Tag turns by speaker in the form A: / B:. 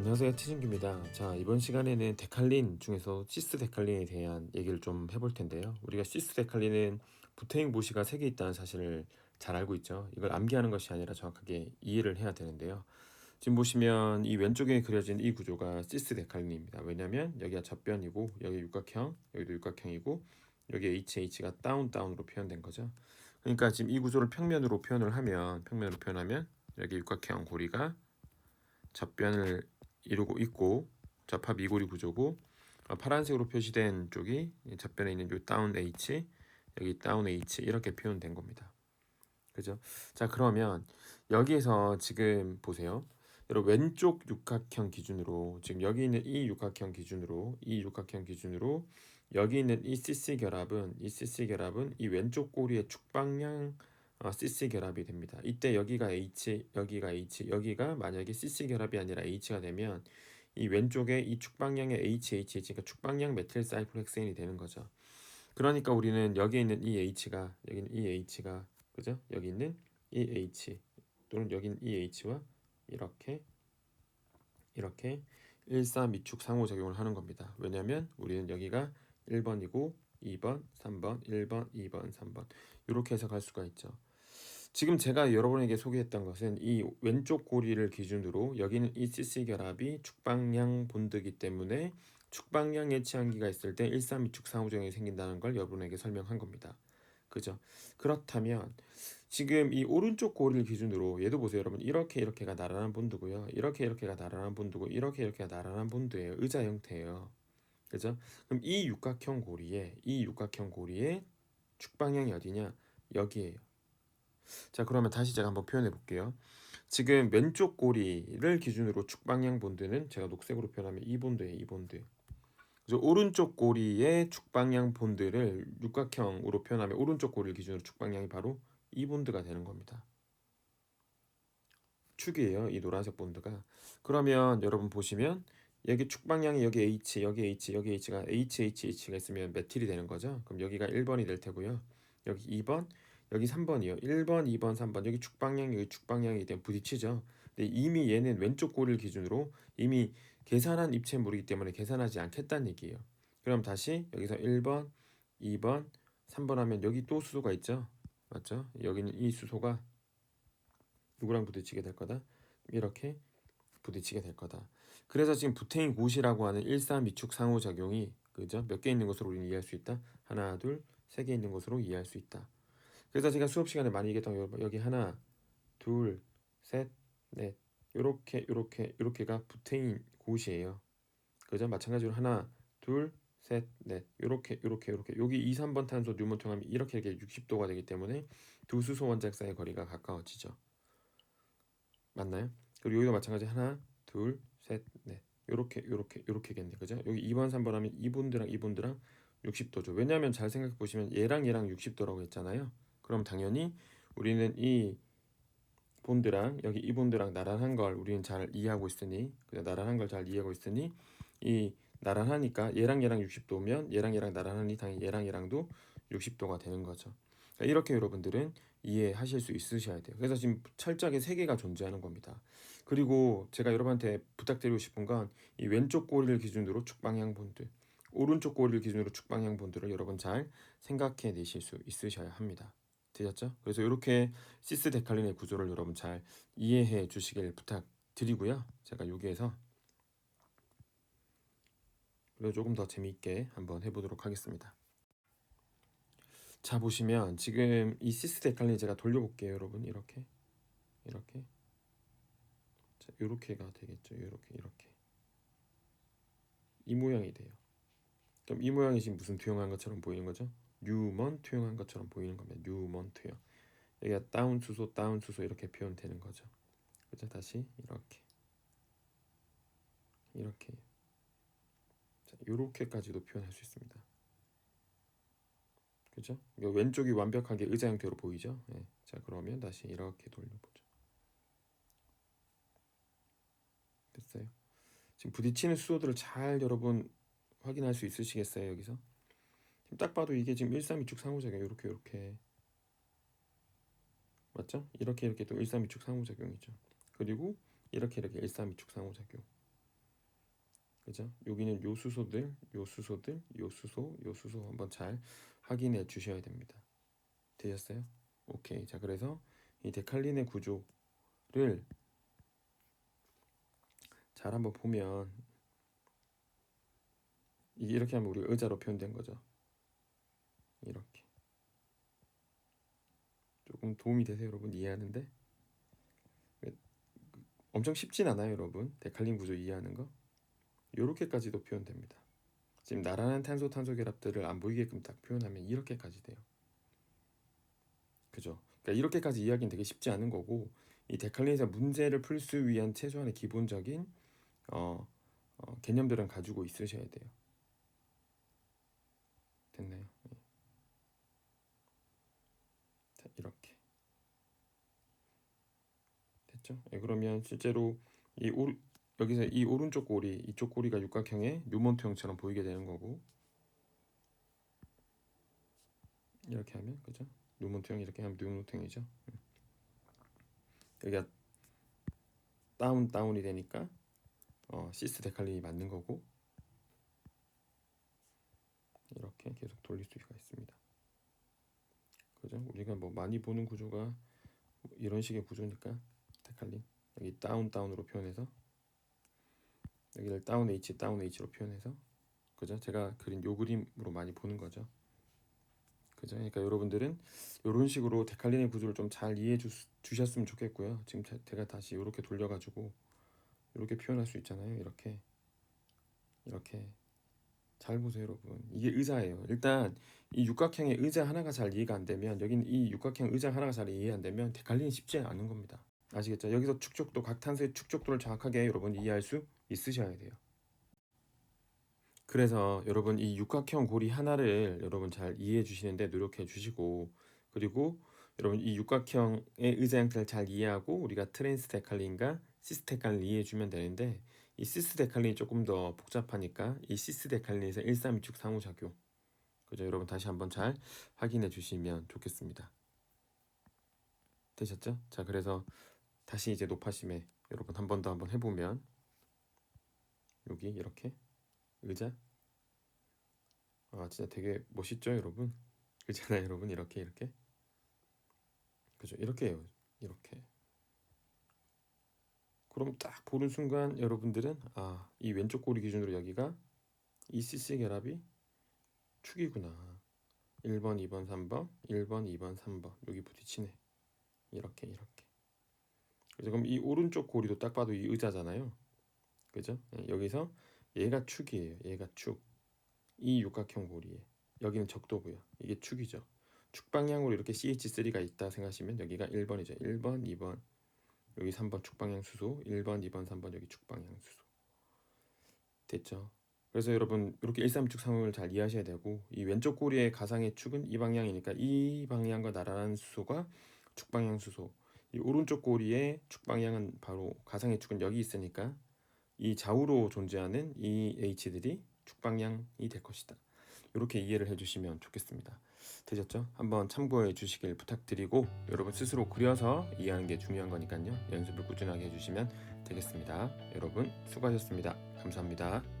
A: 안녕하세요 티진규입니다. 자 이번 시간에는 데칼린 중에서 시스 데칼린에 대한 얘기를 좀 해볼 텐데요. 우리가 시스 데칼린은 부테잉 모시가 3개 있다는 사실을 잘 알고 있죠. 이걸 암기하는 것이 아니라 정확하게 이해를 해야 되는데요. 지금 보시면 이 왼쪽에 그려진 이 구조가 시스 데칼린입니다. 왜냐하면 여기가 접변이고 여기 육각형, 여기도 육각형이고 여기 HH가 다운 다운으로 표현된 거죠. 그러니까 지금 이 구조를 평면으로 표현을 하면 평면으로 표현하면 여기 육각형 고리가 접변을 이루고 있고 접합 이고리 구조고 어, 파란색으로 표시된 쪽이 접변에 있는 요 다운 H 여기 다운 H 이렇게 표현된 겁니다. 그죠? 자 그러면 여기에서 지금 보세요. 여러분 왼쪽 육각형 기준으로 지금 여기 있는 이 육각형 기준으로 이 육각형 기준으로 여기 있는 이 CC 결합은 이 CC 결합은 이 왼쪽 꼬리의 축방향 어, CC 결합이 됩니다. 이때 여기가 H, 여기가 H, 여기가 만약에 CC 결합이 아니라 H가 되면 이 왼쪽에 이 축방향의 HHH, 그러니까 축방향 메틸 사이클헥센이 되는 거죠. 그러니까 우리는 여기 있는 이 H가 여기 있는 이 H가 그죠? 여기 있는 이 H 또는 여기 있는 이 H와 이렇게 이렇게 1, 4 미축 상호작용을 하는 겁니다. 왜냐하면 우리는 여기가 1번이고 2번, 3번, 1번, 2번, 3번 이렇게 해석할 수가 있죠. 지금 제가 여러분에게 소개했던 것은 이 왼쪽 고리를 기준으로 여기는 이 CC 결합이 축방향 본드기 때문에 축방향 예치한기가 있을 때 1, 3 미축 상호작용이 생긴다는 걸 여러분에게 설명한 겁니다. 그죠? 그렇다면 지금 이 오른쪽 고리를 기준으로 얘도 보세요 여러분 이렇게 이렇게가 나란한 본드고요 이렇게 이렇게가 나란한 본드고 이렇게 이렇게가 나란한 본드예요 의자 형태예요 그죠? 그럼 이 육각형 고리에 이 육각형 고리의 축방향이 어디냐 여기에요 자 그러면 다시 제가 한번 표현해 볼게요 지금 왼쪽 고리를 기준으로 축방향 본드는 제가 녹색으로 표현하면 이 본드예요 이 본드 그래서 오른쪽 고리의 축방향 본드를 육각형으로 표현하면 오른쪽 고리를 기준으로 축방향이 바로 이 본드가 되는 겁니다. 축이에요. 이 노란색 본드가. 그러면 여러분 보시면 여기 축방향이 여기 H, 여기 H, 여기 H가 HHH가 있으면 메틸이 되는 거죠. 그럼 여기가 1번이 될 테고요. 여기 2번, 여기 3번이요. 1번, 2번, 3번. 여기 축방향, 여기 축방향이 되면 부딪히죠. 근데 이미 얘는 왼쪽 고리를 기준으로 이미 계산한 입체물이기 때문에 계산하지 않겠다는 얘기예요. 그럼 다시 여기서 1번, 2번, 3번 하면 여기 또 수소가 있죠. 맞죠? 여기는 이 수소가 누구랑 부딪히게 될 거다? 이렇게 부딪히게 될 거다. 그래서 지금 부테인 고시라고 하는 1, 3 미축 상호 작용이 그죠? 몇 개 있는 것으로 우리는 이해할 수 있다. 하나, 둘, 세 개 있는 것으로 이해할 수 있다. 그래서 제가 수업 시간에 많이 얘기했던 거 여기 하나, 둘, 셋, 넷 요렇게 요렇게 요렇게가 부테인 고시예요. 그죠? 마찬가지로 하나, 둘, 셋, 넷 요렇게 요렇게 요렇게 여기 2, 3번 탄소 뉴몬 통합이 이렇게 이렇게 60도가 되기 때문에 두 수소 원자핵 사이의 거리가 가까워지죠. 맞나요? 그리고 여기도 마찬가지 하나, 둘, 셋, 넷 요렇게 요렇게 요렇게겠네. 그죠? 여기 2번, 3번 하면 이분드랑 이분드랑 60도죠. 왜냐하면 잘 생각해 보시면 얘랑 얘랑 60도라고 했잖아요. 그럼 당연히 우리는 이 본드랑 여기 이 본드랑 나란한 걸 우리는 잘 이해하고 있으니 그냥 나란한 걸 잘 이해하고 있으니 이 나란하니까 얘랑 얘랑 60도면 얘랑 얘랑 나란하니 당연히 얘랑 얘랑도 60도가 되는 거죠. 그러니까 이렇게 여러분들은 이해하실 수 있으셔야 돼요. 그래서 지금 철저하게 세 개가 존재하는 겁니다. 그리고 제가 여러분한테 부탁드리고 싶은 건 이 왼쪽 꼬리를 기준으로 축방향 본드, 오른쪽 꼬리를 기준으로 축방향 본드를 여러분 잘 생각해 내실 수 있으셔야 합니다. 되셨죠? 그래서 이렇게 시스 데칼린의 구조를 여러분 잘 이해해 주시길 부탁드리고요. 제가 여기에서 조금 더 재미있게 한번 해보도록 하겠습니다. 자 보시면 지금 이 시스 데칼린 제가 돌려볼게요, 여러분 이렇게 이렇게 자 이렇게가 되겠죠, 이렇게 이렇게 이 모양이 돼요. 그럼 이 모양이 지금 무슨 투영한 것처럼 보이는 거죠? 뉴먼 투영한 것처럼 보이는 겁니다. 뉴먼 투영. 여기가 다운 수소, 다운 수소 이렇게 표현되는 거죠. 그죠? 다시 이렇게 이렇게 자, 이렇게까지도 표현할 수 있습니다. 그죠? 왼쪽이 완벽하게 의자 형태로 보이죠? 예. 자 그러면 다시 이렇게 돌려보죠. 됐어요. 지금 부딪히는 수소들을 잘 여러분 확인할 수 있으시겠어요 여기서? 딱 봐도 이게 지금 132축 상호작용 이렇게 이렇게 맞죠? 이렇게 이렇게 또 132축 상호작용이죠. 그리고 이렇게 이렇게 132축 상호작용 그죠? 여기는 요 수소들, 요 수소들, 요 수소, 요 수소 한번 잘 확인해 주셔야 됩니다. 되셨어요? 오케이. 자, 그래서 이 데칼린의 구조를 잘 한번 보면 이렇게 하면 우리 의자로 표현된 거죠. 이렇게. 조금 도움이 되세요, 여러분? 이해하는데? 엄청 쉽진 않아요, 여러분. 데칼린 구조 이해하는 거. 요렇게까지도 표현됩니다. 지금 나란한 탄소 탄소 결합들을 안 보이게끔 딱 표현하면 이렇게까지 돼요. 그죠? 그러니까 이렇게까지 이야기는 되게 쉽지 않은 거고 이 데칼린에서 문제를 풀 수 위한 최소한의 기본적인 어, 어, 개념들은 가지고 있으셔야 돼요. 됐나요? 예. 자, 이렇게 됐죠? 예, 그러면 실제로 이 오, 여기서 이 오른쪽 꼬리, 이쪽 꼬리가 육각형의 뉴몬트형처럼 보이게 되는 거고 이렇게 하면 그죠? 뉴몬트형 이렇게 하면 뉴몬트형이죠. 음. 여기가 다운 다운이 되니까 어, 시스 데칼린이 맞는 거고 이렇게 계속 돌릴 수가 있습니다. 그죠? 우리가 뭐 많이 보는 구조가 이런 식의 구조니까 데칼린 여기 다운 다운으로 표현해서 여기를 다운 H 다운 H로 표현해서 그죠? 제가 그린 요 그림으로 많이 보는 거죠. 그죠? 그러니까 여러분들은 이런 식으로 데칼린의 구조를 좀 잘 이해해 주, 주셨으면 좋겠고요. 지금 제, 제가 다시 이렇게 돌려가지고 이렇게 표현할 수 있잖아요. 이렇게 이렇게 잘 보세요, 여러분. 이게 의자예요. 일단 이 육각형의 의자 하나가 잘 이해가 안 되면 여기는 이 육각형 의자 하나가 잘 이해 안 되면 데칼린이 쉽지 않은 겁니다. 아시겠죠? 여기서 축적도 각 탄소의 축적도를 정확하게 여러분 이해할 수 있으셔야 돼요. 그래서 여러분 이 육각형 고리 하나를 여러분 잘 이해해 주시는데 노력해 주시고 그리고 여러분 이 육각형의 의자 형태를 잘 이해하고 우리가 트랜스 데칼린과 시스 데칼린 이해해 주면 되는데 이 시스 데칼린이 조금 더 복잡하니까 이 시스 데칼린에서 1326 상호작용 그죠 여러분 다시 한번 잘 확인해 주시면 좋겠습니다. 되셨죠? 자 그래서 다시 이제 높아심에 여러분 한 번 더 한번 해보면 여기 이렇게 의자? 아 진짜 되게 멋있죠 여러분? 그잖아요 여러분 이렇게 이렇게? 그죠? 이렇게 해요 이렇게. 그럼 딱 보는 순간 여러분들은 아 이 왼쪽 꼬리 기준으로 여기가 이 CC 결합이 축이구나. 1번 2번 3번 1번 2번 3번. 여기 부딪히네. 이렇게 이렇게 그래서 그럼 이 오른쪽 고리도 딱 봐도 이 의자잖아요 그죠 예, 여기서 얘가 축이에요 얘가 축 이 육각형 고리에 여기는 적도고요. 이게 축이죠. 축 방향으로 이렇게 CH3가 있다 생각하시면 여기가 1번이죠. 1번, 2번. 여기 3번 축 방향 수소. 1번, 2번, 3번 여기 축 방향 수소. 됐죠? 그래서 여러분 이렇게 136 상황을 잘 이해하셔야 되고 이 왼쪽 고리의 가상의 축은 이 방향이니까 이 방향과 나란한 수소가 축 방향 수소. 이 오른쪽 고리의 축 방향은 바로 가상의 축은 여기 있으니까 이 좌우로 존재하는 이 H들이 축 방향이 될 것이다. 이렇게 이해를 해주시면 좋겠습니다. 되셨죠? 한번 참고해 주시길 부탁드리고 여러분 스스로 그려서 이해하는 게 중요한 거니까요. 연습을 꾸준하게 해주시면 되겠습니다. 여러분 수고하셨습니다. 감사합니다.